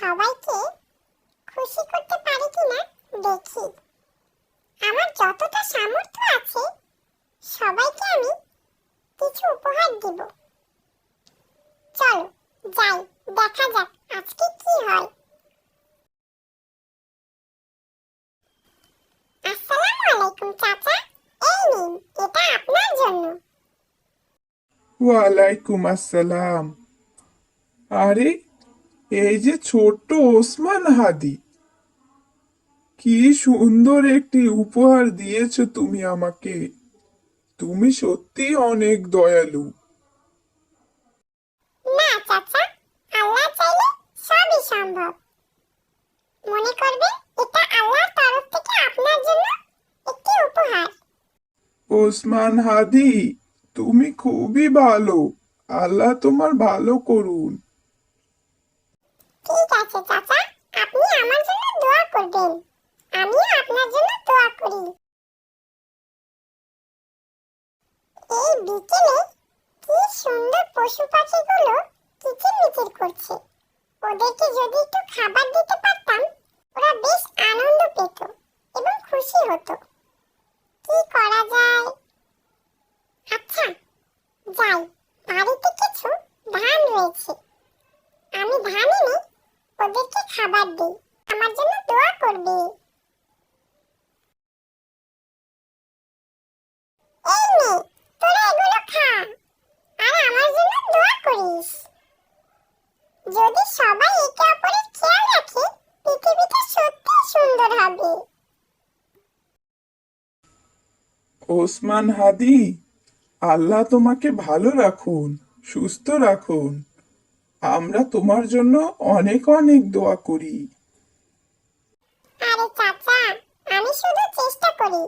সবাইকে খুশি করতে পারি কিনা দেখি। আমার যতটা সামর্থ্য আছে, সবাইকে আমি কিছু উপহার দিব। চলো, যাই, দেখা যাক আজকে কি হয়। আসসালামু আলাইকুম, চাচা। এই নিন, এটা আপনার জন্য। ওয়ালাইকুম আসসালাম। আরে এই যে ছোট্ট ওসমান হাদি কি সুন্দর একটি উপহার দিয়েছ তুমি আমাকে। তুমি সত্যি অনেক দয়ালু। না চাচা আল্লাহ চাইলে সবই সম্ভব। মনে করবেন এটা আল্লাহর তরফ থেকে আপনার জন্য একটি উপহার। ওসমান হাদি তুমি খুবই ভালো। আল্লাহ তোমার ভালো করুন। ঠিক আছে, চাচা। আপনি আমার জন্য দোয়া করবেন। আমিও আপনার জন্য দোয়া করি। এই বিকেলে কি সুন্দর পশু পাখিগুলো কিচিরমিচির করছে। ওদেরকে যদি একটু খাবার দিতে পারতাম, ওরা বেশ আনন্দ পেত এবং খুশি হতো। কি করা যায়? আচ্ছা যাই। বাড়িতে কিছু ধান রয়েছে আমি ধান এনে ওদেরকে খাবার দিই। আমার জন্য দোয়া করবে। যদি সবাই একে অপরের খেয়াল রাখে, পৃথিবীটা সত্যি সুন্দর হবে। ওসমান হাদি, আল্লাহ তোমাকে ভালো রাখুন, সুস্থ রাখুন। আমরা তোমার জন্য অনেক অনেক দোয়া করি। আরে চাচা আমি শুধু চেষ্টা করি।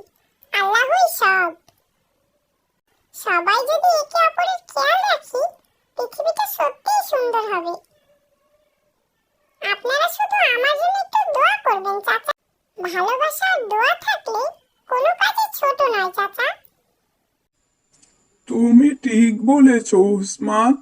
আল্লাহই সব। সবাই যদি একে অপরের খেয়াল রাখি পৃথিবীটা সত্যিই সুন্দর হবে। আপনারা শুধু আমার জন্য একটু দোয়া করবেন চাচা। ভালোবাসা আর দোয়া থাকলে কোনো কাজই ছোট নয় চাচা। তুমি ঠিক বলেছ ওসমান